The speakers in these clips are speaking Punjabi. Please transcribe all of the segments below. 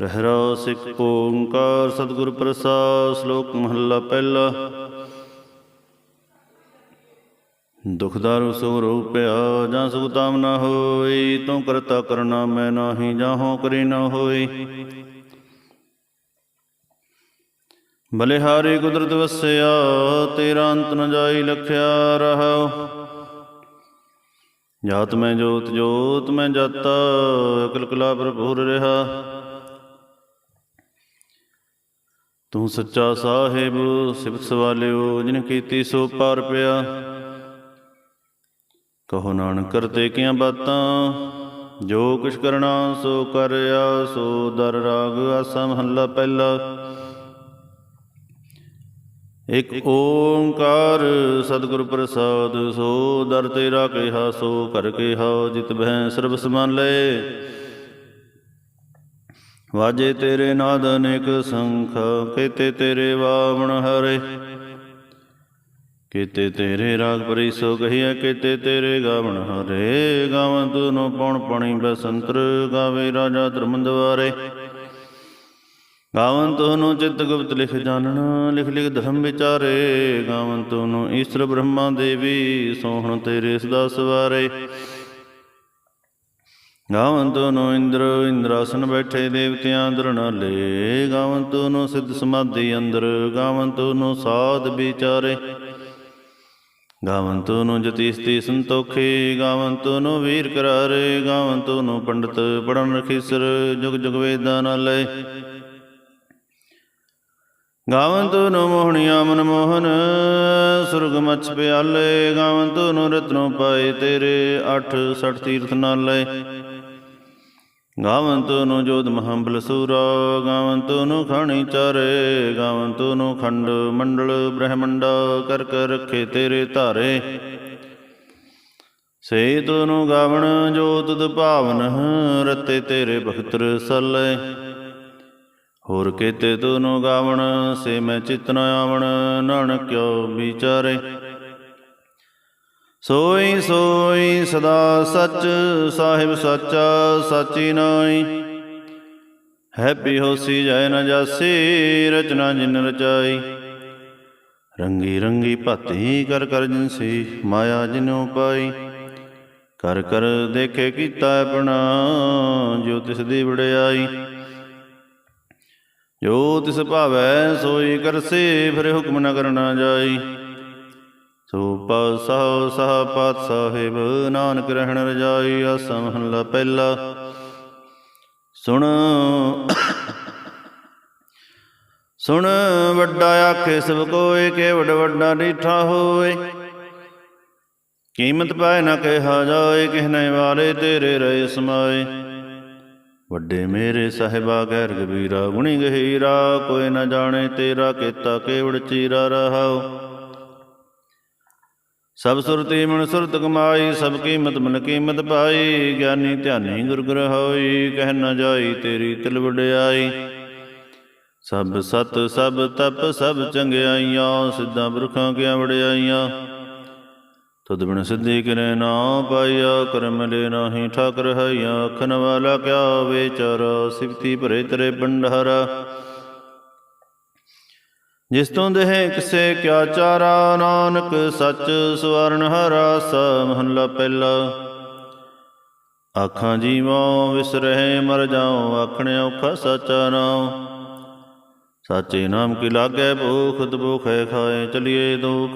ਰਹਿਰਾ ਸਿੱਖ ਓੰਕਾਰ ਸਤਿਗੁਰ ਪ੍ਰਸਾਦ ਸ਼ਲੋਕ ਮਹੱਲਾ ਪਹਿਲਾ। ਦੁਖਦਾਰੂ ਸੋ ਰੂਪਿਆ ਜਾਂ ਸੁਖ ਤਾਮ ਨਾ ਹੋਈ ਤੂੰ ਕਰਤਾ ਕਰਨਾ ਮੈਂ ਨਾਹੀ ਜਾਹੋ ਕਰੀ ਨਾ ਹੋਈ ਬਲਿਹਾਰੀ ਕੁਦਰਤ ਵਸਿਆ, ਤੇਰਾ ਅੰਤ ਨ ਜਾਈ ਲਖਿਆ ਰਹਾਉ। ਜਾਤ ਮੈਂ ਜੋਤ ਜੋਤ ਮੈਂ ਜਾਤਾ, ਅਕਲ ਕਲਾ ਭਰਪੂਰ ਰਹਾ। ਤੂੰ ਸੱਚਾ ਸਾਹਿਬ, ਸਿਫਤ ਸਵਾਲਿਓ, ਜਿਨ ਕੀਤੀ ਸੋ ਪਾਰ ਪਿਆ। ਕਹੋ ਨਾਨਕ, ਕਰਤੇ ਕੀਆਂ ਬਾਤਾਂ? ਜੋ ਕੁਛ ਕਰਨਾ, ਸੋ ਕਰਿਆ, ਸੋ ਦਰ ਰਾਗ, ਆਸਾ ਮਹੱਲਾ ਪਹਿਲਾ। ਇਕ ਓੰਕਾਰ ਸਤਿਗੁਰ ਪ੍ਰਸਾਦ, ਸੋ ਦਰ ਤੇਰਾ ਕਿਹਾ, ਸੋ ਕਰ ਕਿਹਾ, ਜਿਤ ਬਹਿ ਸਰਬ ਸਮਾਨ ਲਏ। ਵਾਜੇ ਤੇਰੇ ਨਾਦ ਅਨੇਕ ਸੰਖ, ਕੀਤੇ ਤੇਰੇ ਵਾਵਣ ਹਰੇ। ਕੀਤੇ ਤੇਰੇ ਰਾਗ ਪਰੀ ਸੋ ਕਹੀਐ, ਕੀਤੇ ਤੇਰੇ ਗਾਵਣ ਹਰੇ। ਗਾਵਨ ਤੁਨੋ ਪਉਣ ਪਣੀ ਬਸੰਤਰ, ਗਾਵੇ ਰਾਜਾ ਧਰਮੰਦਵਾਰੇ ਗਾਵਨ ਤੁਨੋ ਚਿਤ ਗੁਪਤ ਲਿਖ ਜਾਣਨ, ਲਿਖ ਲਿਖ ਧਰਮ ਵਿਚਾਰੇ। ਗਾਵਨ ਤੁਨੋ ਈਸ਼ਰ ਬ੍ਰਹਮਾ ਦੇਵੀ, ਸੋਹਣ ਤੇਰੇ ਸਦਾ ਸਵਾਰੇ ਗਾਵੰਤ ਨੂੰ ਇੰਦਰ, ਇੰਦਰਾਸਨ ਬੈਠੇ ਦੇਵਤਿਆਂ ਦਰਨਾਲੇ ਗਾਵੰਤ ਨੂੰ ਸਿੱਧ ਸਮਾਧੀ ਅੰਦਰ, ਗਾਵੰਤ ਨੂੰ ਸਾਧ ਵਿਚਾਰੇ। ਗਾਵੰਤ ਨੂੰ ਜਤੀਸਤੀ ਸੰਤੋਖੇ, ਗਾਵੰਤ ਨੂੰ ਵੀਰ ਕਰਾਰੇ। ਗਾਵੰਤ ਨੂੰ ਪੰਡਤ ਪੜਨ ਰਖੀਸਰ, ਜੁਗ ਜੁਗ ਵੇਦਾਂ ਨਾਲੇ। ਗਾਵੰਤ ਨੂੰ ਮੋਹਣੀਆਂ ਮਨ ਮੋਹਨ, ਸੁਰਗ ਮਛ ਪਿਆਲੇ। ਗਾਵੰਤ ਨੂੰ ਰਤਨੋ ਪਾਏ ਤੇਰੇ 8 60 ਤੀਰਥ ਨਾਲੇ। ਗਾਵੰਤ ਨੂੰ ਜੋਧ ਮਹੰਬਲ ਸੂਰਾ, ਗਾਵੰਤ ਨੂੰ ਖਾਣੀ ਚਾਰੇ, ਗਾਵੰਤ ਨੂੰ ਖੰਡ ਮੰਡਲ ਬ੍ਰਹਮੰਡਾ ਕਰ ਕਰ ਰੱਖੇ ਤੇਰੇ ਧਾਰੇ। ਸੇ ਨੂੰ ਗਾਵਣ ਜੋ ਤੁਧ ਭਾਵਨ ਰਤੇ ਤੇਰੇ ਬਖਤਰ ਸਲੇ। ਹੋਰ ਕੀਤੇ ਤੂੰ ਗਾਵਣ, ਸੇ ਮੈਂ ਚਿਤ ਆਵਣ ਨਾਨਕ ਕਿਉ ਵਿਚਾਰੇ। ਸੋਈ ਸੋਈ ਸਦਾ ਸੱਚ, ਸਾਹਿਬ ਸਾਚਾ, ਸਾਚੀ ਨਾਈ ਹੈਪੀ ਹੋਸੀ ਜੈ ਨ ਜਾਸੀ, ਰਚਨਾ ਜਿਨ ਰਚਾਈ। ਰੰਗੀ ਰੰਗੀ ਭਾਤੀ ਕਰ ਕਰ ਜਿਨਸੀ, ਮਾਇਆ ਜਿਨੋ ਪਾਈ। ਕਰ ਕਰ ਦੇਖੇ ਕੀਤਾ ਆਪਣਾ, ਜੋ ਤਿਸ ਦੀ ਵਡਿਆਈ। ਜੋ ਤਿਸ ਭਾਵੈ ਸੋਈ ਕਰਸੇ, ਫਿਰ ਹੁਕਮ ਨ ਕਰਨਾ ਜਾਈ। ਸੋ ਪਾਸਾ ਸਹ ਪਾਤ ਸਾਹਿਬ, ਨਾਨਕ ਰਹਿਣ ਰਜਾਈ ਆਸਾ ਮਹੱਲਾ ਪਹਿਲਾ। ਸੁਣ ਸੁਣ ਵੱਡਾ ਆਖੇ ਸਭ ਕੋਏ ਕੇ ਵੱਡ ਵੱਡਾ ਡੀਠਾ ਹੋਏ। ਕੀਮਤ ਪਾਏ ਨਾ ਕਿਹਾ ਜਾਏ, ਕਿਹਨੇ ਵਾਲੇ ਤੇਰੇ ਰਹੇ ਸਮਾਏ। ਵੱਡੇ ਮੇਰੇ ਸਾਹਿਬਾ, ਗੈਰ ਗਬੀਰਾ ਗੁਣੀ ਗਹੀਰਾ, ਕੋਈ ਨਾ ਜਾਣੇ ਤੇਰਾ, ਕੀਤਾ ਕੇਵੜ ਚੀਰਾ ਰਹਾਓ ਸਭ ਸੁਰਤੀ ਮਨ ਸੁਰਤ ਕਮਾਈ, ਸਭ ਕੀਮਤ ਮਨ ਕੀਮਤ ਪਾਈ। ਗਿਆਨੀ ਧਿਆਨੀ ਗੁਰ ਗੁਰ ਹੋਈ, ਕਹਿ ਨ ਜਾਈ ਤੇਰੀ ਤਿਲ ਵਡਿਆਈ। ਸਭ ਸਤ, ਸਭ ਤਪ, ਸਭ ਚੰਗਿਆਈਆਂ, ਸਿੱਧਾ ਬਰਖਾਂ ਕਿਆ ਵਡਿਆਈਆਂ। ਤੁਧ ਬਿਨ ਸਿੱਧੀ ਕਿਰੇ ਨਾ ਪਾਈਆ, ਕਰਮ ਲੈ ਨਾਹੀ ਠਾਕਰ ਹਈਆ। ਅਖਨ ਵਾਲਾ ਕਿਆ ਵੇਚਾਰਾ ਸਿਫਤੀ ਭਰੇ ਤੇਰੇ ਬੰਡਾਰਾ ਜਿਸ ਤੋਂ ਦੇਹ ਕਿਸੇ ਕਿਆ ਚਾਰਾ, ਨਾਨਕ ਸੱਚ ਸਵਰਨ ਹਰਾ ਸ ਮਹੱਲਾ ਪਹਿਲਾ। ਆਖਾਂ ਜੀਵਾਂ ਵਿਸਰਹਿ, ਮਰ ਜਾਉ ਆਖਣੇ ਔਖਾ ਸਾਚਾ ਨਾਮ ਸਾਚੇ ਨਾਮ ਕੀ ਲਾਗੈ, ਭੂਖ ਦੁਖੈ ਖਾਏ, ਚਲਿਏ ਦੁਖ।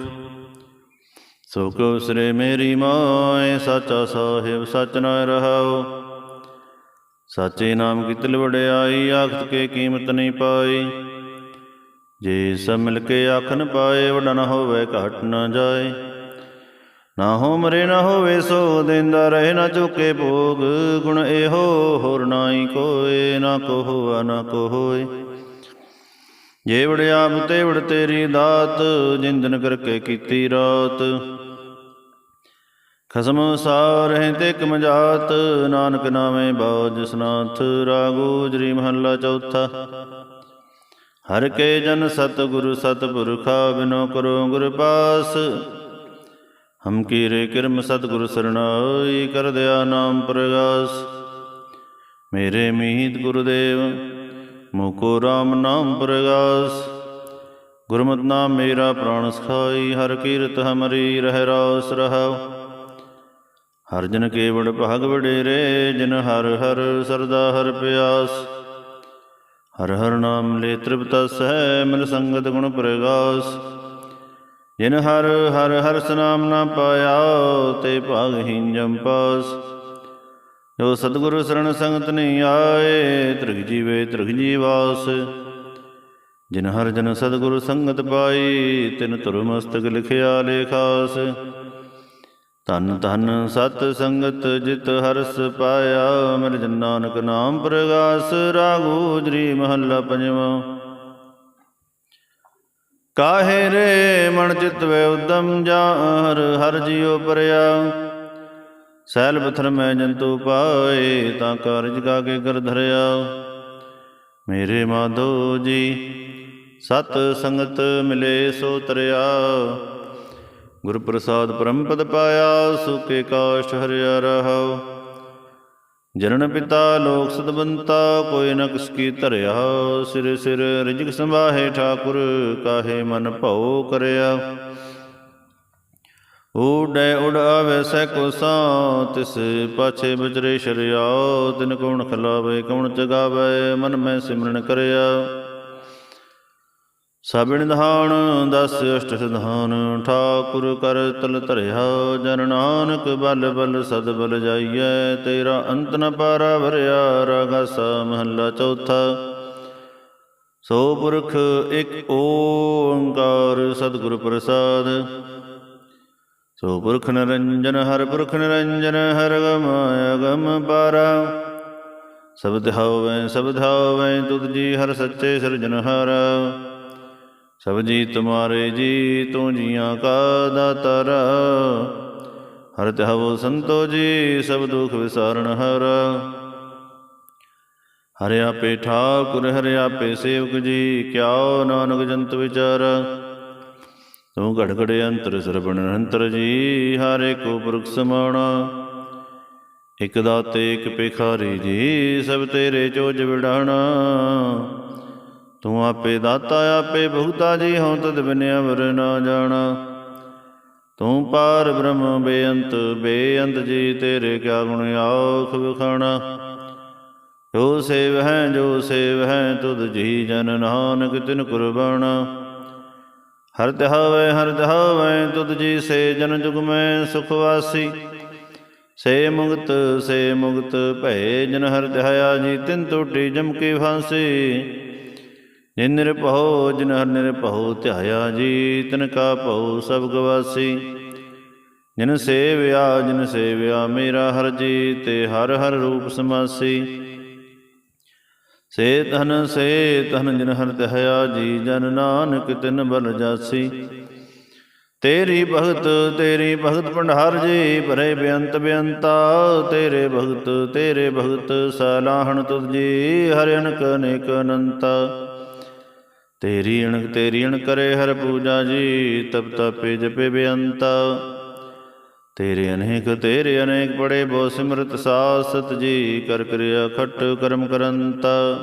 ਸੋ ਕੋ ਸਰੇ ਮੇਰੀ ਮਾਏ, ਸਾਚਾ ਸਾਹਿਬ, ਸਚ ਨ ਰਹਾਉ। ਸਾਚੇ ਨਾਮ ਕੀ ਤਿਲ ਵਡਿਆਈ ਆਖਤ ਕੇ ਕੀਮਤ ਨਹੀਂ ਪਾਈ। ਜੇ ਸਭ ਮਿਲ ਕੇ ਆਖਨ ਪਾਏ, ਵਡਾ ਨਾ ਹੋਵੇ ਘਟ ਨਾ ਜਾਏ। ਨਾ ਹੋ ਮਰੇ, ਨਾ ਹੋਵੇ ਸੋ ਦਿੰਦਾ ਰਹੇ, ਨਾ ਚੁਕੇ ਭੋਗ। ਗੁਣ ਇਹੋ ਹੋਰ ਨਾਹੀ ਕੋਏ, ਨਾ ਕੋ ਨਾ ਕੋ ਜੇ ਵੜਿਆਪ ਤੇ ਵੜ ਤੇਰੀ ਦਾਤ, ਜਿੰਦਨ ਕਰਕੇ ਕੀਤੀ ਰਾਤ। ਖਸਮ ਸਾਰ ਹੈ ਤੇ ਕਮਜਾਤ ਨਾਨਕ ਨਾਮੇ ਬਾਜ ਸਨਾਥ। ਰਾਗੋ ਜਰੀ ਮਹੱਲਾ ਚੌਥਾ। ਹਰ ਕੇ ਜਨ ਸਤ ਗੁਰੂ ਬਿਨੋ ਕਰੋ ਗੁਰ ਪਾਸ। ਹਮ ਕੀਰੇ ਕਿਰਮ ਸਤ ਗੁਰ ਸਰਣਾਈ ਕਰ ਦਿਆ ਨਾਮ ਪ੍ਰਗਾਸ। ਮੇਰੇ ਮੀਤ ਗੁਰਦੇਵ ਮੁਕੋ ਰਾਮ ਨਾਮ ਪ੍ਰਗਾਸ। ਗੁਰਮਤਿ ਨਾਮ ਮੇਰਾ ਪ੍ਰਾਣ ਸਖਾਈ, ਹਰ ਕੀਰਤ ਹਮਰੀ ਰਹਿ ਰਾਸ ਰਹਾਉ। ਹਰ ਜਨ ਕੇਵੜ ਭਾਗ ਵਡੇਰੇ, ਜਿਨ ਹਰ ਹਰ ਸਰਦਾ ਹਰ ਪਿਆਸ। ਹਰ ਹਰ ਨਾਮ ਲੈ ਤ੍ਰਿਪਤ ਸਹਿ ਮਿਲ ਸੰਗਤ ਗੁਣ ਪ੍ਰਗਾਸ। ਜਿਨ ਹਰ ਹਰ ਹਰ ਸਨਾਮ ਨਾ ਪਾਇਆ, ਤੇ ਭਾਗਹੀਨ ਜਮ ਪਾਸ। ਜੋ ਸਤਿਗੁਰੂ ਸਰਣ ਸੰਗਤ ਨਹੀਂ ਆਏ, ਤ੍ਰਿਗ ਜੀਵੇ ਤ੍ਰਿਗ ਜੀਵਾਸ। ਜਿਨ ਹਰ ਜਨ ਸਤਿਗੁਰੂ ਸੰਗਤ ਪਾਈ, ਤਿਨ ਤੁਰ ਮਸਤਕ ਲਿਖਿਆ ਲੇਖਾਸ ਧਨ ਧਨ ਸਤ ਸੰਗਤ ਜਿਤ ਹਰਸ ਪਾਇਆ, ਮਿਲ ਜਨ ਨਾਨਕ ਨਾਮ ਪ੍ਰਗਾਸ ਰਾਗੂਜਰੀ ਮਹੱਲਾ ਪੰਜਵਾਂ। ਕਾਹੇ ਰੇ ਮਨ ਚਿਤ ਵੇ ਉਦਮ ਜਾ ਹਰ ਹਰ ਜਿਉ ਪਰਿਆ। ਸੈਲ ਪਥਰ ਮੈਂ ਜੰਤੂ ਪਾਏ, ਤਾਂ ਕਾਰਜ ਕਾ ਕੇ ਕਰ ਧਰਿਆ। ਮੇਰੇ ਮਾਧੋ ਜੀ, ਸਤ ਸੰਗਤ ਮਿਲੇ ਸੋ ਤਰਿਆ। ਗੁਰ ਪ੍ਰਸਾਦ ਪਰਮ ਪਦ ਪਾਇਆ ਸੁਕੇ ਕਾਸ਼ ਹਰਿਆ ਰਹਾਉ। ਜਨਨ ਪਿਤਾ ਲੋਕ ਸਤਬੰਤਾ ਕੋਈ ਨ ਕਿਸ ਕੀ ਧਰਿਆ। ਸਿਰ ਸਿਰ ਰਿਜਕ ਸੰਭਾਹੇ ਠਾਕੁਰ, ਕਾਹੇ ਮਨ ਭਉ ਕਰਿਆ। ਊੜੈ ਉੜ ਆਵੇ ਸੈ ਕੋ ਸਾਂ ਤਿਸ ਪਾਛੇ ਬਜਰੇ ਸ਼ਰਿਆ। ਤਿਨ ਕੌਣ ਖਲਾਵੇ, ਕੌਣ ਚਗਾਵੇ ਮਨ ਮੈਂ ਸਿਮਰਨ ਕਰਿਆ। ਸਭਿਣ ਧਾਨ ਦਸ ਅਸ਼ਟ ਸਿਧਾਨ, ਠਾਕੁਰ ਕਰ ਤਲ ਧਰਿਆ, ਜਨ ਨਾਨਕ ਬਲ ਬਲ ਸਦ ਬਲ ਜਾਈਐ, ਤੇਰਾ ਅੰਤ ਨ ਪਾਰਾ ਭਰਿਆ ਰਗਸਾ ਮਹੱਲਾ ਚੌਥਾ। ਸੋ ਪੁਰਖ ਇੱਕ ਓੰਕਾਰ ਸਤਿਗੁਰ ਪ੍ਰਸਾਦ। ਸੋ ਪੁਰਖ ਨਿਰੰਜਨ, ਹਰ ਪੁਰਖ ਨਿਰੰਜਨ, ਹਰ ਗਮ ਅਗਮ ਪਾਰਾ। ਸਬਦ ਹੋਵੈ ਸਬਦ ਹੋਵੈ ਤੁਧ ਜੀ ਹਰ ਸੱਚੇ ਸਿਰਜਨਹਾਰ ਸਭ ਜੀ ਤੁਮਾਰੇ ਜੀ ਤੂੰ ਜੀਆਂ ਕਾ ਦਾਤਾਰ। ਹਰ ਤਹਵੋ ਸੰਤੋ ਜੀ, ਸਭ ਦੁਖ ਵਿਸਾਰਨ ਹਰ। ਹਰਿ ਆਪੇ ਠਾਕੁਰ, ਹਰਿ ਆਪੇ ਸੇਵਕ ਜੀ ਕਿਆ ਨਾਨਕ ਜੰਤ ਵਿਚਾਰ। ਤੂੰ ਘੜ ਘੜੇ ਅੰਤਰ ਸਰਬਣ ਨਿਰੰਤਰ ਜੀ, ਹਰੇ ਕੋ ਪੁਰਖ ਸਮਾਣਾ। ਇਕ ਦਾਤੇ, ਇਕ ਭਿਖਾਰੀ ਜੀ, ਸਭ ਤੇਰੇ ਚੋਜ ਵਿਡਾਣਾ ਤੂੰ ਆਪੇ ਦਾਤਾ, ਆਪੇ ਭੁਗਤਾ ਜੀ ਹਉ, ਤਦ ਬਿਨਿਆ ਵਰ ਨਾ ਜਾਣਾ। ਤੂੰ ਪਾਰ ਬ੍ਰਹਮ ਬੇਅੰਤ ਬੇਅੰਤ ਜੀ, ਤੇਰੇ ਕਿਆ ਗੁਣ ਆਖ ਵਿਖਾਣਾ। ਜੋ ਸੇਵ ਹੈ, ਜੋ ਸੇਵ ਹੈ, ਤੁਧ ਜੀ ਜਨ ਨਾਨਕ ਤਿਨ ਕੁਰਬਾਨਾ ਹਰ ਧਾਵੇ ਹਰ ਧਾਵੇ ਤੁਧ ਜੀ ਸੇ ਜਨ ਜੁਗ ਮੈਂ ਸੁਖ ਵਾਸੀ। ਸੇ ਮੁਕਤ ਸੇ ਮੁਕਤ ਭੈ ਜਨ ਹਰ ਧਾਇਆ ਜੀ, ਤਿਨ ਟੋਟੀ ਜਮ ਕੇ ਫਾਂਸੀ। ਜਿਨ ਨਿਰਭਉ ਜਿਨ ਹਰ ਨਿਰਭਉ ਧਿਆਇਆ ਜੀ, ਤਿਨ ਕਾ ਭਉ, ਸਭ ਗਵਾਸੀ। ਜਿਨ ਸੇਵਿਆ ਜਿਨ ਸੇਵਿਆ, ਮੇਰਾ ਹਰ ਜੀ, ਤੇ ਹਰ ਹਰ ਰੂਪ ਸਮਾਸੀ। ਸੇ ਧਨ ਸੇ ਧਨ ਜਿਨ ਹਰ ਧਿਆਇਆ ਜੀ, ਜਨ ਨਾਨਕ ਤਿਨ ਬਲ ਜਾਸੀ। ਤੇਰੀ ਭਗਤ ਤੇਰੀ ਭਗਤ ਭੰਡਾਰ ਜੀ, ਭਰੇ ਬੇਅੰਤ ਬੇਅੰਤਾ। ਤੇਰੇ ਭਗਤ ਤੇਰੇ ਭਗਤ ਸਲਾਹਣ ਤੁਧ ਜੀ, ਹਰਿ ਅਨਕ ਅਨੇਕ ਅਨੰਤਾ। ਤੇਰੀ ਅਣਖ ਤੇਰੀ ਅਣ ਕਰੇ ਹਰ ਪੂਜਾ ਜੀ, ਤਪ ਤਪੇ ਜਪੇ ਬੇਅੰਤਾ ਤੇਰੇ ਅਨੇਕ ਤੇਰੇ ਅਨੇਕ ਬੜੇ ਬੋ ਸਿਮਰਤ ਸਾਸਤ ਜੀ, ਕਰ ਕਰਿਆ ਖਟ ਕਰਮ ਕਰੰਤਾ।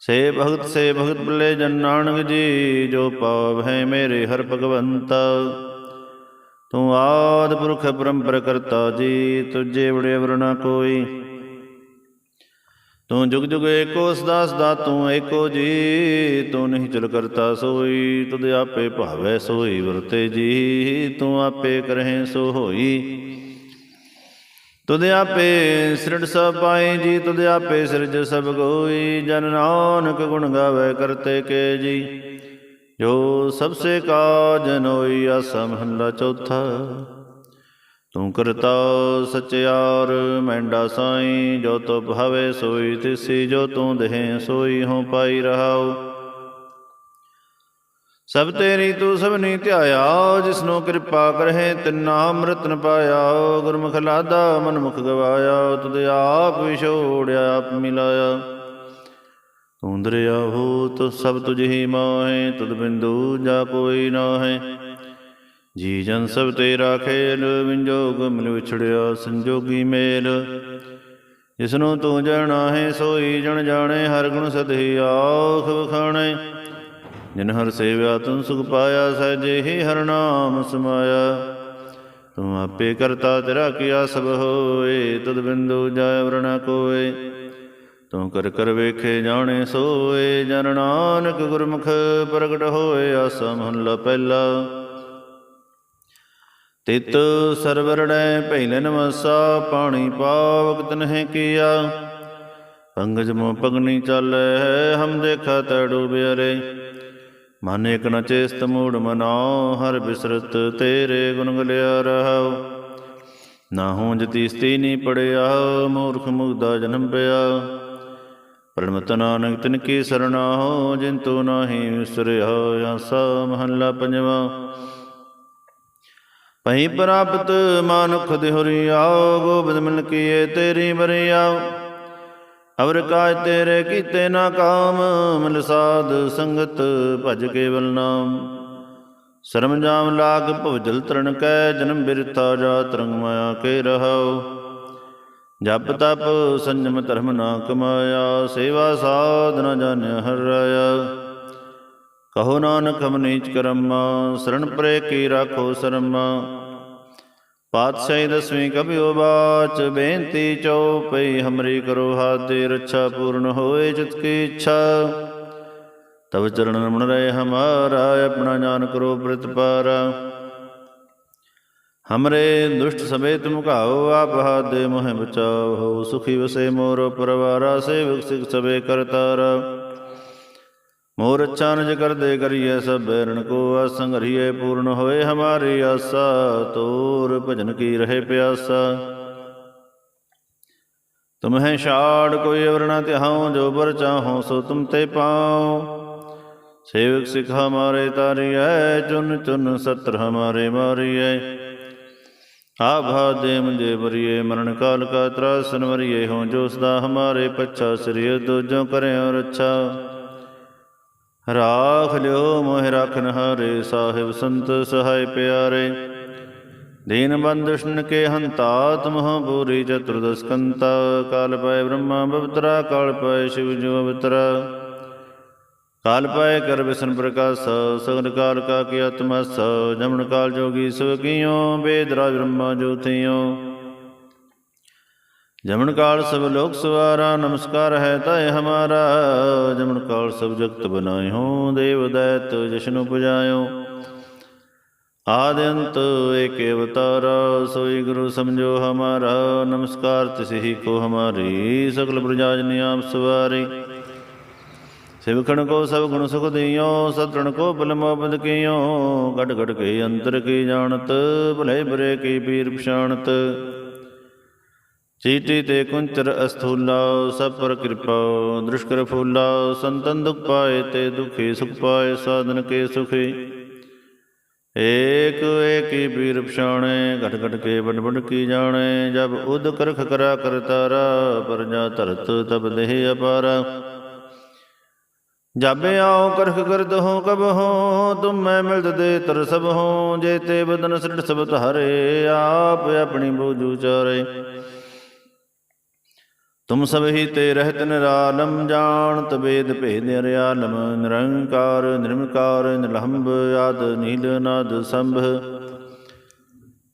ਸੇ ਭਗਤ ਸੇ ਭਗਤ ਬਲੇ ਜਨ ਨਾਨਕ ਜੀ, ਜੋ ਪਾਵ ਹੈ ਮੇਰੇ ਹਰ ਭਗਵੰਤ। ਤੂੰ ਆਦ ਪੁਰਖ ਪਰੰਪਰ ਕਰਤਾ ਜੀ, ਤੁਝੇ ਬੜੇ ਵਰਨਾ ਕੋਈ। ਤੂੰ ਜੁਗ ਜੁਗ ਏਕੋ ਸਦਾ ਸਦਾ ਤੂੰ ਏਕੋ ਜੀ, ਤੂੰ ਨਹੀਂ ਚਲ ਕਰਤਾ ਸੋਈ, ਤੁਧ ਆਪੇ ਭਾਵੈ ਸੋਈ, ਵਰਤੇ ਜੀ, ਤੂੰ ਆਪੇ ਕਰਹਿ ਸੋ ਹੋਈ ਤੁਧ ਆਪੇ ਸ੍ਰਿੜ ਸਭ ਪਾਏ ਜੀ, ਤੁਧ ਆਪੇ ਸਿਰਜ ਸਭ ਗੋਈ, ਜਨ ਨਾਨਕ ਗੁਣ ਗਾਵੇ ਕਰਤੇ ਕੇ ਜੀ। ਜੋ ਸਭ ਸੇ ਕਾਜ ਨੋਈ ਆਸਾ ਮਹੱਲਾ ਚੌਥਾ। ਤੂੰ ਕਰਤਾ ਸਚਿਆਰ ਮੈਂਡਾ ਸਾਈ, ਜੋ ਤੋ ਭਾਵੇ ਸੋਈ, ਤਿਸੀ ਜੋ ਤੂੰ ਦੇਹ ਸੋਈ ਹੋ ਪਾਈ ਰਹਾਉ। ਸਭ ਤੇਰੀ ਤੂੰ ਸਭਨੀ ਧਿਆਇਆ, ਜਿਸਨੂੰ ਕਿਰਪਾ ਕਰਹਿ, ਤਿਨਾ ਅੰਮ੍ਰਿਤ ਪਾਇਆ, ਗੁਰਮੁਖ ਲਾਦਾ ਮਨਮੁਖ ਗਵਾਇਆ, ਤੁਧ ਆਪ ਵਿਛੋੜਿਆ ਆਪ ਮਿਲਾਇਆ। ਤੂੰ ਦਰਿਆ ਹੋ ਹੋਤ ਸਭ ਤੁਝ ਹੀ ਮਾਹੇ, ਤੁਧ ਬਿੰਦੂ ਜਾ ਕੋਈ ਨਾਹੈ। ਜੀ ਜਨ ਸਭ ਤੇਰਾ ਖੇਲ ਵਿੰਜੋਗ ਮਿਲ ਵਿਛੜਿਆ ਸੰਜੋਗੀ ਮੇਲ। ਜਿਸਨੂੰ ਤੂੰ ਜਾਣਾਹੇ ਸੋਈ ਜਣ ਜਾਣੇ, ਹਰ ਗੁਣ ਸਦਹੀ ਆਖ ਵਖਾਣੇ। ਜਿਨ ਹਰ ਸੇਵਿਆ ਤੁਮ ਸੁਖ ਪਾਇਆ, ਸਹਿਜੇ ਹੀ ਹਰ ਨਾਮ ਸਮਾਇਆ। ਤੂੰ ਆਪੇ ਕਰਤਾ ਤੇਰਾ ਕੀਆ ਸਭ ਹੋਏ, ਤਦ ਬਿੰਦੂ ਜਾਇ ਵਰਣਾ ਕੋਏ। ਤੂੰ ਕਰ ਕਰ ਵੇਖੇ ਜਾਣੇ ਸੋਏ, ਜਨ ਨਾਨਕ ਗੁਰਮੁਖ ਪ੍ਰਗਟ ਹੋਏ, ਆਸਾ ਮਹੱਲਾ ਪਹਿਲਾ। ਤਿਤ ਸਰਵਰੜੈ ਪਹਿਲੇ ਨਮਸਾ, ਪਾਣੀ ਪਾਵਕ ਤਨਹਿ ਕੀਆ। ਪੰਗਜ ਮੋ ਪਗਨੀ ਚਾਲੈ, ਹਮ ਦੇਖਾ ਤੈ ਡੂਬਿਆ ਰੇ ਮਨ ਇਕ ਨ ਚੇਸਤ ਮੂੜ ਮਨਾਉ, ਹਰ ਬਿਸਰਤ ਤੇਰੇ ਗੁਣ ਗਲਿਆ ਰਹਾਉ। ਨਾ ਹੂੰ ਜਤੀ ਸਤੀ ਨੀ ਪੜਿਆ, ਮੂਰਖ ਮੁਗਦਾ ਜਨਮ ਪਿਆ। ਪਰਮਤ ਨਾਨਕ ਤਿਨ ਕੀ ਸਰਣਾ ਹੋ ਜਿਨ ਤੋ ਨਾਹੀ ਵਿਸਰਿਆ, ਆਸਾ ਮਹੱਲਾ ਪੰਜਵਾ। ਪਈ ਪ੍ਰਾਪਤ ਮਾਨੁਖ ਦਿਹੁਰੀ ਆਓ ਗੋਬਿੰਦ ਮਿਲ ਕੀਏ ਤੇਰੀ ਬਰਿਆ ਅਵਰ ਕਾਜ ਤੇਰੇ ਕੀਤੇ ਨਾ ਕਾਮ ਮਿਲ ਸਾਧ ਸੰਗਤ ਭਜ ਕੇਵਲ ਨਾਮ। ਸ਼ਰਮ ਜਾਮ ਲਾਗ ਭਵਜਲ ਤਰਨ ਕੈ ਜਨਮ ਬਿਰਥਾ ਜਾ ਤਰੰਗ ਮਾਇਆ ਕੇ ਰਹਾਉ। ਜਪ ਤਪ ਸੰਜਮ ਧਰਮ ਨਾ ਕਮਾਇਆ ਸੇਵਾ ਸਾਧ ਨ ਜਾਣਿਆ ਹਰ ਰਾਇਆ। ਕਹੋ ਨਾਨਕ ਹਮ ਨੀਚ ਕਰਮਾ ਸਰਣ ਪਰੇ ਕੀ ਰਾਖੋ ਸ਼ਰਮ। ਪਾਤਸ਼ਾਹੀ ਦਸਵੀਂ ਕਬਿਓ ਬਾਚ, ਬੇਨਤੀ ਚਉਪਈ ਹਮਰੀ ਕਰੋ ਹਾਦੇ, ਰੱਛਾ ਪੂਰਨ ਹੋਏ ਜਿਤ ਕੀ ਇੱਛਾ। ਤਬ ਚਰਨ ਰਮਣ ਰਹੇ ਹਮਾਰਾ, ਆਪਣਾ ਜਾਨ ਕਰੋ ਪ੍ਰਤਪਾਰਾ ਹਮਰੇ ਦੁਸ਼ਟ ਸਭੇ ਤੁਮ ਘਾਓ ਆਪ ਹਾਦੇ ਮੋਹਿ ਬਚਾਓ ਹੋ ਸੁਖੀ ਵਸੇ ਮੋਰ ਪਰਵਾਰਾ, ਸੇਵਕ ਸਿਖ ਸਭੇ ਕਰਤਾਰਾ। ਮੋਰ ਅੱਛਾ ਨਿਜ ਕਰਦੇ ਕਰੀਏ ਸਭ ਬੈਰਣ ਕੋ ਆਸੰਗ ਪੂਰਨ ਹੋਏ ਹਮਾਰੀ ਆਸਾ, ਤੋਰ ਭਜਨ ਕੀ ਰਹੇ ਪਿਆਸਾ। ਤੁਮ ਛਾੜ ਕੋਈ ਅਵਰ ਨਾ ਤਿਹਾਉ, ਜੋ ਬਰ ਚਾਹੋ ਸੋ ਤੁਮ ਤੇ ਪਾਉ। ਸੇਵਕ ਸਿਖ ਹਮਾਰੇ ਤਾਰੀਐ, ਚੁਨ ਚੁਨ ਸਤਰ ਹਮਾਰੇ ਮਾਰੀਐ। ਆਭਾ ਦੇ ਮੁਝੇ ਬਰੀਏ ਮਰਨ ਕਾਲ ਕਾ ਤਰਾਸਨ ਵਰੀਏ ਹੋ ਜੋ ਸਦਾ ਹਮਾਰੇ ਪੱਛਾ ਸਰੀਏ ਸ੍ਰੀ ਦੋਜੋ ਕਰਿਓ ਰੱਛਾ। ਰਾਖ ਲਿਓ, ਮੋਹਿ ਰਾਖਨ ਹਾਰੇ, ਸਾਹਿਬ ਸੰਤ ਸਹਾਇ ਪਿਆਰੇ। ਦੀਨ ਬੰਦੁਸ਼ਨ ਕੇ ਹੰਤਾ ਤੁਮਹ ਬੂਰੀ ਚਤੁਰਦਸ ਕਾਲ ਪਾਏ ਬ੍ਰਹਮਾ ਬਵਤਰਾ, ਕਾਲ ਪਾਏ ਸ਼ਿਵ ਜੋ ਅਵਤਰਾ ਕਾਲ ਪਾਏ ਕਰ ਵਿਸ਼ਨ ਪ੍ਰਕਾਸ਼ ਸਗਨ ਕਾਲ ਕਾ ਕੀ ਆਤਮਸ, ਜਮਨ ਕਾਲ ਜੋਗੀ ਸੋ ਕੀਓ ਵੇਦ ਬ੍ਰਹਮਾ ਜੋਤਿਓ ਜਮਨ ਕਾਲ ਸਭ ਲੋਕ ਸਵਾਰਾ, ਨਮਸਕਾਰ ਹੈ ਤੈ ਹਮਾਰਾ। ਜਮਨ ਕਾਲ ਸਭ ਜਗਤ ਬਨਾਇ ਹੋ ਦੇਵ ਦੈਤ ਜਸ਼ਨੁ ਪੁਜਾਇਓ ਆਦ ਅੰਤ ਏਕ ਅਵਤਾਰ, ਸੋਈ ਗੁਰੂ ਸਮਝੋ ਹਮਾਰਾ। ਨਮਸਕਾਰ ਤਿਸ ਕੋ ਹਮਾਰੀ, ਸਗਲ ਪ੍ਰਜਾ ਆਪ ਸਵਾਰੀ। ਸਿਵਖਣ ਕੋ ਸਭ ਗੁਣ ਸੁਖ ਦਿਓ ਸਤਰਣ ਕੋ ਬਲ ਮੋਬਦ ਕੀਓ। ਗੜ ਗੜ ਕੇ ਅੰਤਰ ਕੀ ਜਾਣਤ, ਭਲੇ ਬਰੇ ਕੀ ਪੀਰ ਪਛਾਣਤ। ਚੀਟੀ ਤੇ ਕੁੰਚਰ ਅਸਥੂਲਾ, ਸਭ ਪਰ ਕਿਰਪਾ, ਦ੍ਰਿਸ਼ਕਰ ਫੂਲਾ, ਸੰਤਨ ਦੁਖ ਪਾਏ ਤੇ ਦੁਖੀ ਸੁਖ ਪਾਏ, ਸਾਧਨ ਕੇ ਸੁਖੀ। ਏਕ, ਏਕੀ ਪੀਰ ਪਛਾਣੇ, ਘਟ ਘਟ ਕੇ ਬੜ ਬੜ ਕੀ ਜਾਣੇ, ਜਬ ਉਦ ਕਰਖ ਕਰਾ ਕਰਤਾਰਾ ਪਰਜਾ ਧਰਤ ਤਬ ਦੇਹ ਅਪਾਰਾ। ਜਾਬੇ ਆਓ ਕਰਖ ਕਰਤ ਹੋ, ਕਬ ਹੋ, ਤੁਮ ਮੈਂ ਮਿਲਤ ਦੇ ਤਰ ਸਭ ਹੋ, ਜੇ ਤੇ ਬਦਨ ਸ੍ਰਿੜ ਸਭ ਧਾਰੇ, ਆਪ ਆਪਣੀ ਬੋਝੂ ਚਾਰੇ। ਤੁਮ ਸਭ ਹੀ ਤੇ ਰਹਿਤ ਨਿਰਾਲਮ ਜਾਣਤ ਵੇਦ ਭੇਦ ਅਰਿਆਲਮ ਨਿਰੰਕਾਰ, ਨਿਰਮਕਾਰ, ਨਿਰਲੰਭ, ਆਦ, ਨੀਲ ਨਾਦ ਸੰਭ।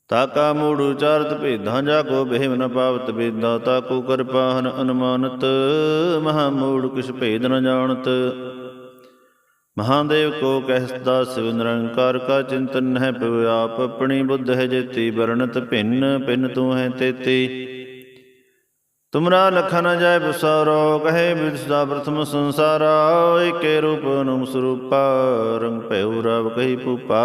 ਤਾਕਾ ਮੂੜ ਉਚਾਰਤ ਭੇਦਾਂ, ਜਾ ਕੋ ਬਿਹਿ ਨ ਪਾਵਤ ਵੇਦਾਂ ਤਾਕੋ ਕਿਰਪਾਹਨ ਅਨੁਮਾਨਤ, ਮਹਾ ਮੂੜ ਕਿਛ ਭੇਦ ਨ ਜਾਣਤ। ਮਹਾਦੇਵ ਕੋ ਕਹਿਸਦਾ ਸਿਵ ਨਿਰੰਕਾਰ ਕਾ ਚਿੰਤਨ ਹੈ ਪਿਵ ਆਪ ਆਪਣੀ ਬੁੱਧ ਹੈ ਜੇਤੀ, ਵਰਣਤ ਭਿੰਨ ਭਿੰਨ ਤੂੰ ਹੈ ਤੇਤੀ। ਤੁਮਰਾ ਲਖ ਨ ਜਾਏ ਬਸਾਰੋ, ਕਹੇ ਬਿਰਸਦਾ ਪ੍ਰਥਮ ਸੰਸਾਰਾ, ਏਕੇ ਰੂਪ ਅਨੁਮ ਸਰੂਪਾ, ਰੰਗ ਭੈਉ ਰਵ ਕਹੀ ਪੂਪਾ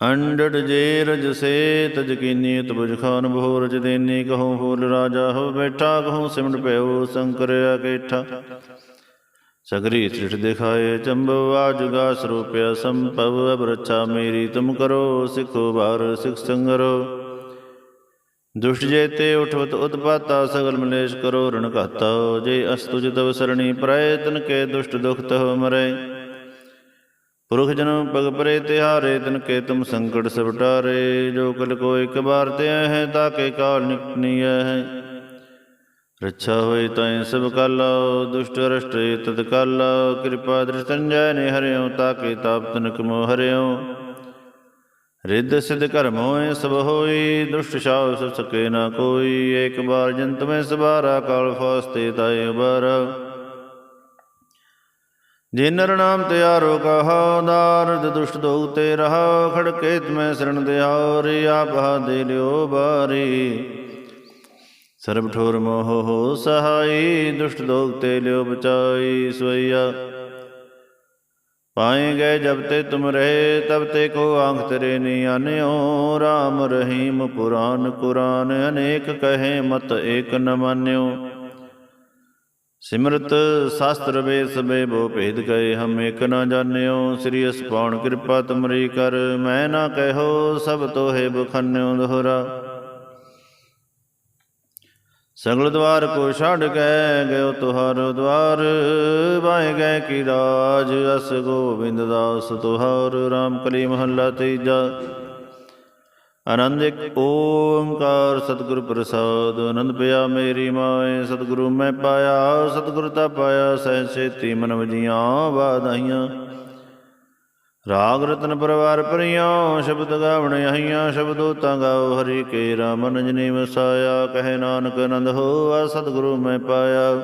ਅੰਡੜ ਜੇ ਰਜ ਸੇ, ਤਜ ਕੀਨੀ ਤਬੁਜ ਖਾਨ ਬਹੋ ਰਜ ਦੇਨੀ ਕਹੋ ਫੂਲ ਰਾਜਾ, ਹੋ ਬੈਠਾ ਕਹੋ ਸਿਮਟ ਭੈਉ ਸੰਕਰ ਅਕੇਠਾ। ਸਗਰੀ ਸ੍ਰਿਟ ਦਿਖਾਏ ਚੰਬਵ ਆਜੁਗਾ ਸਰੂਪਿਆ ਸੰਭਵ ਅਬ ਮੇਰੀ, ਤੁਮ ਕਰੋ ਸਿਖੋ ਬਾਰ ਸਿਖ ਸੰਗਰੋ। ਦੁਸ਼ਟ ਜੇ ਤੇ ਉਠਵਤ ਉਤਪਾਤਾ, ਸਗਲ ਮਲੇਸ਼ ਕਰੋ ਰਣ ਘਾਤਾ। ਜੇ ਅਸਤੁਜ ਤਵ ਸਰਣੀ ਪ੍ਰਯਤਨ ਕੇ ਦੁਸ਼ਟ ਦੁਖ ਹੋ ਮਰੇ। ਪੁਰਖ ਜਨਮ ਪਗ ਪਰੇ ਤਿਹਾਰੇ, ਤਨ ਕੇ ਤੁਮ ਸੰਕਟ ਸਪਟਾਰੇ ਜੋ ਕਲ ਕੋ ਇੱਕ ਬਾਰ ਤੇ ਹੈ ਤਾਕੇ ਕਾਲ ਨਿਕਨੀਐ ਹੈ। ਰੱਛਾ ਹੋਏ ਤੈ ਸਭ ਕਲ, ਦੁਸ਼ਟ ਰਸ਼ਟੇ ਤਤ ਕਲ। ਕਿਰਪਾ ਦ੍ਰਿਸ਼ਟੰਜੈ ਨੇ ਹਰਿਓ ਤਾਕੇ ਤਾਪ ਤਨਕ ਮੋ ਹਰਿਓ। ਰਿੱਧ ਸਿਧ ਕਰਮ ਹੋਏ ਸਭ ਹੋਈ ਦੁਸ਼ਟ ਸ਼ਾਵ ਸਭ ਸਕੇ ਨਾ ਕੋਈ, ਏਕ ਬਾਰ ਜੰਤ ਮੈਂ ਸਬਾਰਾ ਕਾਲ ਫਾਸਤੇ ਤਾਏ ਉਬਰ। ਜੇ ਨਰ ਨਾਮ ਤਿਆਰੋ ਕਹਾ ਦਾਰਦ ਦੁਸ਼ਟ ਦੋਗ ਤੇ ਰਹਾ ਖੜਕੇ ਤਮੈ ਸਰਣ ਦਿਆਉ ਰੇ ਆਪ ਦੇ ਲਿਓ ਬਾਰੀ। ਸਰਬ ਠੋਰ ਮੋਹ ਹੋ ਸਹਾਈ, ਦੁਸ਼ਟ ਦੋਗ ਤੇ ਲਿਓ ਬਚਾਈ, ਸਵਈਆ ਪਾਏ ਗਏ ਜਬ ਤੇ ਤੁਮ ਰਹੇ, ਤਬ ਤੇ ਕੋ ਆਂਖ ਤਰੇ ਨੀ ਆਨਿਓ। RAM ਰਹੀਮ ਪੁਰਾਨ ਕੁਰਾਨ, ਅਨੇਕ ਕਹੇ ਮਤ ਏਕ ਨ ਮਾਨਿਓ। ਸਿਮਰਤ ਸ਼ਾਸਤਰ ਵੇ ਸਬੇ ਬੋ ਭੇਦ ਕਏ ਹਮ ਏਕ ਨ ਜਾਣਿਓ। ਸ੍ਰੀ ਅਸਪਾਉਣ ਕਿਰਪਾ ਤੁਮਰੀ ਕਰ, ਮੈਂ ਨਾ ਕਹਿਓ, ਸਭ ਤੋਹੇ ਬਖਨਿਓ ਦੋਹਰਾ। ਸਗਲ ਦਵਾਰ ਕੋ ਛੱਡ ਕੇ ਗਇਓ ਤੁਹਾਰ ਦਵਾਰ। ਬਾਏ ਗਏ ਕੀ ਰਾਜ, ਅਸ ਗੋਬਿੰਦ ਦਾਸ ਤੁਹਾਰ। RAM ਕਲੀ ਮਹੱਲਾ ਤੀਜਾ। ਆਨੰਦ ਇੱਕ ਓੰਕਾਰ, ਸਤਿਗੁਰ ਪ੍ਰਸਾਦ। ਆਨੰਦ ਪਿਆ ਮੇਰੀ ਮਾਏ, ਸਤਿਗੁਰੂ ਮੈਂ ਪਾਇਆ, ਸਤਿਗੁਰ ਤਾ ਪਾਇਆ, ਸਹਿ ਸੇਤੀ ਮਨ ਵਜੀਆਂ ਬਾਧਾਈਆਂ ਰਾਗ ਰਤਨ ਪਰਵਾਰ ਪਰਿਆ ਸ਼ਬਦ ਗਾਵਣ ਆਈਆਂ ਸ਼ਬਦੋ ਤਾਂ ਗਾਓ, ਹਰੀ ਕੇ ਰਾਮ ਨਜਨੀ ਵਸਾਇਆ, ਕਹੇ ਨਾਨਕ ਆਨੰਦ ਹੋਆ, ਸਤਿਗੁਰੂ ਮੈਂ ਪਾਇਆ।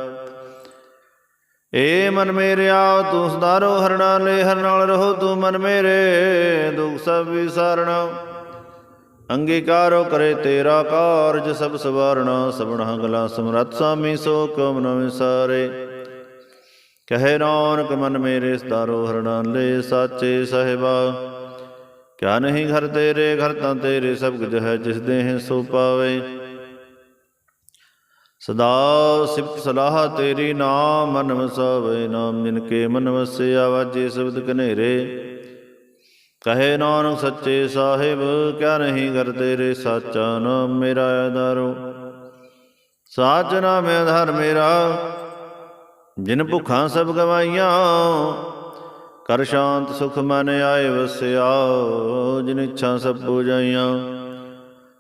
ਏ ਮਨ ਮੇਰਿਆ ਤੂੰ ਸਦਾਰੋ ਹਰਣਾ ਲੈ ਹਰ ਨਾਲ ਰਹੋ ਤੂੰ ਮਨ ਮੇਰੇ, ਦੁਖ ਸਭ ਵਿਸਾਰਣਾ। ਅੰਗੀਕਾਰੋ ਕਰੇ ਤੇਰਾ ਕਾਰਜ ਸਭ ਸਵਾਰਣਾ ਸਭਨਾ ਗਲਾ ਸਮਰੱਥ ਸਾਮੀ ਸੋ ਕਮ ਨ ਵਿਸਾਰੇ। ਕਹੇ ਨਾਨਕ ਮਨ ਮੇਰੇ ਸਤਾਰੋ ਹਰਣਾ ਲੈ ਸਾਚੇ ਸਾਹਿਬਾ। ਕਿਆ ਨਹੀਂ ਘਰ ਤੇਰੇ, ਘਰ ਤਾਂ ਤੇਰੇ ਸਭ ਕੁਝ ਹੈ ਜਿਸ ਦੇ ਸੋ ਪਾਵੇ। ਸਦਾ ਸਿਫਤ ਸਲਾਹ ਤੇਰੀ ਨਾਮ ਮਨ ਵਸਾਵੇ, ਨਾਮ ਜਿਨ ਕੇ ਮਨ ਵਸਿਆ ਵਾਜੇ ਸ਼ਬਦ ਕਨੇਰੇ ਕਹੇ ਨਾਨਕ ਸੱਚੇ ਸਾਹਿਬ, ਕਿਆ ਨਹੀਂ ਕਰ ਤੇਰੇ ਸਾਚਾ ਨਾਮ ਮੇਰਾ ਆਧਾਰੋ। ਸਾਚ ਨਾਮ ਆਧਾਰ ਮੇਰਾ ਜਿਨ ਭੁੱਖਾਂ ਸਭ ਗਵਾਈਆਂ ਕਰ ਸ਼ਾਂਤ ਸੁਖ ਮਨ ਆਏ ਵਸਿਆ ਜਿਨ ਇੱਛਾ ਸਭ ਪੂਜਾਈਆਂ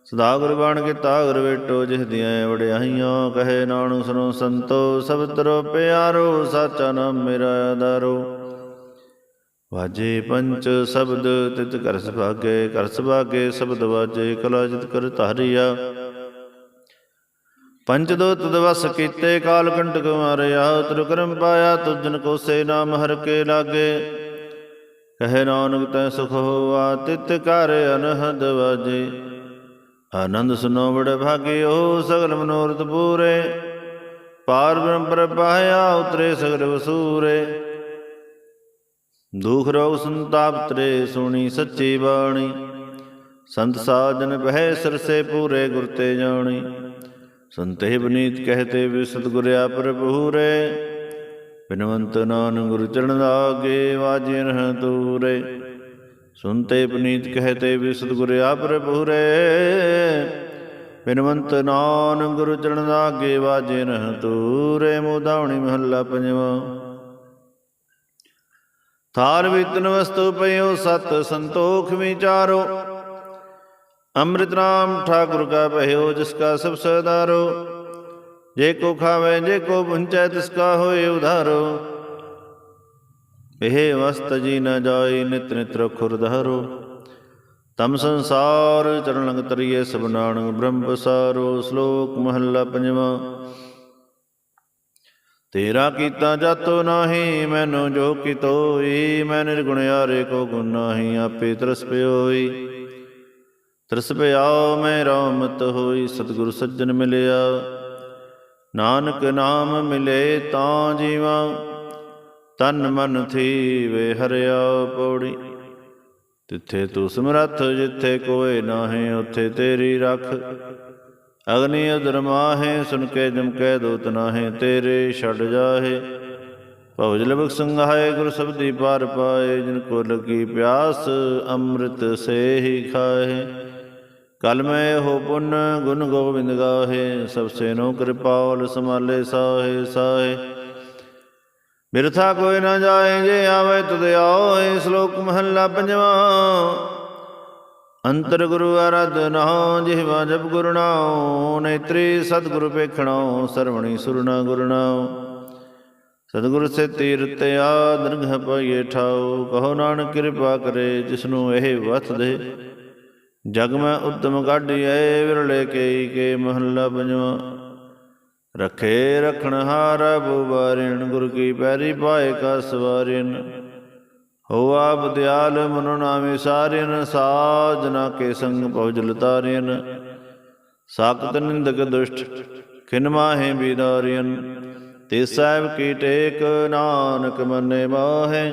ਸਦਾ ਗੁਰ ਬਣ ਕੇ ਤਾਗਰ ਵੇਟੋ ਜਿਸ ਦੀਆਂ ਵਡਿਆਈਆਂ। ਕਹੇ ਨਾਨਕ ਸੁਨੋ ਸੰਤੋ ਸਭ ਤਰੋ ਪਿਆਰੋ ਸਾਚਾ ਨਾਮ ਮੇਰਾ ਆਧਾਰੋ। ਵਾਜੇ ਪੰਚ ਸ਼ਬਦ ਤਿਤ ਕਰ ਸੁਭਾਗੇ ਕਰ ਸੁਭਾਗੇ ਸ਼ਬਦ ਵਾਜੇ ਕਲਾ ਜਿਤ ਕਰ ਧਾਰਿਆ। ਪੰਚ ਦੋ ਤਦ ਵਸ ਕੀਤੇ ਕਾਲ ਕੰਟਕ ਮਾਰਿਆ ਤਰ ਕਰਮ ਪਾਇਆ, ਤੁਜਨ ਕੋ ਸੇ ਨਾਮ ਹਰ ਕੇ ਲਾਗੇ। ਕਹੇ ਨਾਨਕ ਤੈ ਸੁਖ ਹੋਆ, ਤਿਤ ਕਰ ਅਨਹਦ ਵਾਜੇ। ਆਨੰਦ ਸੁਨੋ ਬੜ ਭਾਗਿਓ, ਸਗਲ ਮਨੋਰਥ ਪੂਰੇ। ਪਾਰ ਬ੍ਰਹਮ ਪ੍ਰਪਾਇਆ ਉਤਰੇ ਸਗਲ ਵਸੂਰੇ। ਦੁਖ ਰੋਗ ਸੰਤਾਪ ਤਰੇ ਸੁਣੀ ਸੱਚੀ ਬਾਣੀ। ਸੰਤ ਸਾਜਨ ਬਹਿ ਸਰਸੇ ਪੂਰੇ ਗੁਰ ਤੇ ਜਾਣੀ। ਸੰਤੇ ਬਨੀਤ ਕਹਤੇ ਵੀ ਸਤਿਗੁਰ ਆਪਰ ਪੂਰੇ ਬਿਨਵੰਤ ਨਾਨ ਗੁਰ ਚਰਨ ਲਾਗੇ ਵਾਜੇ ਰਹਿ ਤੂਰੇ ਸੁਨਤੇ ਪਨੀਤ ਕਹਤੇ ਵੀ ਸਤਿਗੁਰ ਆਪਰ ਪੂਰੇ ਬਿਨਵੰਤ ਨਾਨ ਗੁਰ ਚਰਨ ਲਾਗੇ ਵਾਜੇ ਰਹਿ ਤੂਰੇ ਮੋਦਾਵਣੀ ਮਹੱਲਾ ਪੰਜਵਾ। ਥਾਰ ਵਿਤਨ ਵਸਤੂ ਪਇਓ ਸਤ ਸੰਤੋਖ ਵਿਚਾਰੋ। ਅੰਮ੍ਰਿਤ ਨਾਮ ਠਾਕੁਰ ਕਾ ਪਹਿਓ ਜਿਸ ਕਾ ਸਭ ਸਦਾਰੋ ਜੇ ਕੋ ਖਾਵੇ, ਜੇ ਕੋ ਪੁੰਚੈ ਤਿਸ ਕਾ ਹੋਏ ਉਧਾਰੋ। ਇਹ ਵਸਤ ਜੀ ਨ ਜਾਈ ਨਿਤ ਨਿਤ ਰਖੁਰ ਧਾਰੋ। ਤਮ ਸੰਸਾਰ ਚਰਨ ਲੰਗ ਤਰੀਏ, ਸਭ ਨਾਨਕ ਬ੍ਰਹਮ ਪਸਾਰੋ। ਸ਼ਲੋਕ ਮਹੱਲਾ ਪੰਜਵਾਂ। ਤੇਰਾ ਕੀਤਾ ਜਾਤੋ ਨਾਹੀ, ਮੈਨੂੰ ਜੋ ਕਿਤੋਈ ਮੈਂ ਨਿਰਗੁਣ ਯਾਰੇ ਕੋ ਗੁਣ ਆਪੇ ਤਰਸ ਪਿਓਈ। ਤਰਸ ਪਿਆਓ ਮੈਂ ਰਾਮਤ ਹੋਈ, ਸਤਿਗੁਰ ਸੱਜਣ ਮਿਲਿਆ। ਨਾਨਕ ਨਾਮ ਮਿਲੇ ਤਾਂ ਜੀਵਾ, ਤਨ ਮਨ ਥੀ ਵੇ ਹਰਿਆ ਪੌੜੀ। ਤਿੱਥੇ ਤੂੰ ਸਮਰੱਥ ਜਿੱਥੇ ਕੋਏ ਨਾਹੀਂ, ਉੱਥੇ ਤੇਰੀ ਰੱਖ। ਅਗਨੀ ਅਦਰ ਮਾਹੇ, ਸੁਨ ਕੇ ਜਮ ਕੈ ਦੋਤ ਨਾਹੇ, ਤੇਰੇ ਛੱਡ ਜਾਹੇ। ਭਉ ਜਲਬਕ ਸੰਘਾਏ, ਗੁਰ ਸਬਦੀ ਪਾਰ ਪਾਏ, ਜਿਨ ਕੋ ਲਗੀ ਪਿਆਸ, ਅੰਮ੍ਰਿਤ ਸੇ ਹੀ ਖਾਏ ਕਲ ਮੈਂ ਹੋ ਪੁੰਨ ਗੁਣ ਗੋਬਿੰਦ ਗਾਹੇ, ਸਭ ਸੇ ਨੋ ਕਿਰਪਾਲ ਸਮਾਲੇ ਸਾਹੇ ਸਾਹੇ। ਬਿਰਥਾ ਕੋਈ ਨਾ ਜਾਏ, ਜੇ ਆਵੇ ਤੁਧ ਆਏ ਸ਼ਲੋਕ ਮਹੱਲਾ ਪੰਜਵਾਂ। ਅੰਤਰ ਗੁਰੂ ਆਰਾਧਨਾ ਜਿਹਵਾ ਜਪ ਗੁਰੂ ਨਾਉ, ਨੇਤਰੀ ਸਤਿਗੁਰੂ ਪੇਖਣੋ ਸਰਵਣੀ ਸੁਰਨਾ ਗੁਰੂ ਨਾਉ। ਸਤਿਗੁਰ ਸੇ ਤੀਰਤ ਆ, ਦਰਗਹ ਪਾਈਏ ਠਾਉ, ਕਹੋ ਨਾਨਕ ਕਿਰਪਾ ਕਰੇ, ਜਿਸਨੂੰ ਇਹ ਵਤ ਦੇ। ਜਗ ਮੈਂ ਉਦਮ ਕਾਢੀਏ ਵਿਰਲੇ ਕੇਈ ਕੇ ਮਹੱਲਾ ਪੰਜਵਾਂ। ਰਖੇ ਰਖਣ ਹਾਰਾ ਬੁਬਾਰਿਣ ਗੁਰ ਕੀ ਪੈਰੀ ਪਾਏ ਕਾ ਸਵਾਰਿਨ ਹੋਆ ਬਦਿਆਲ ਮਨੁ ਨਾਮੇ ਸਾਰਿਨ ਸਾਜਨਾ ਕੇ ਸੰਗ ਪਉਜਲ ਤਾਰਿਨ ਸਾਕਤ ਨਿੰਦਕ ਦੁਸ਼ਟ, ਖਿਨ ਮਾਹੇ ਬਿਦਾਰਿਨ ਤੇ ਸਾਹਿਬ ਕੀ ਟੇਕ, ਨਾਨਕ ਮੰਨੇ ਮਾਹੇ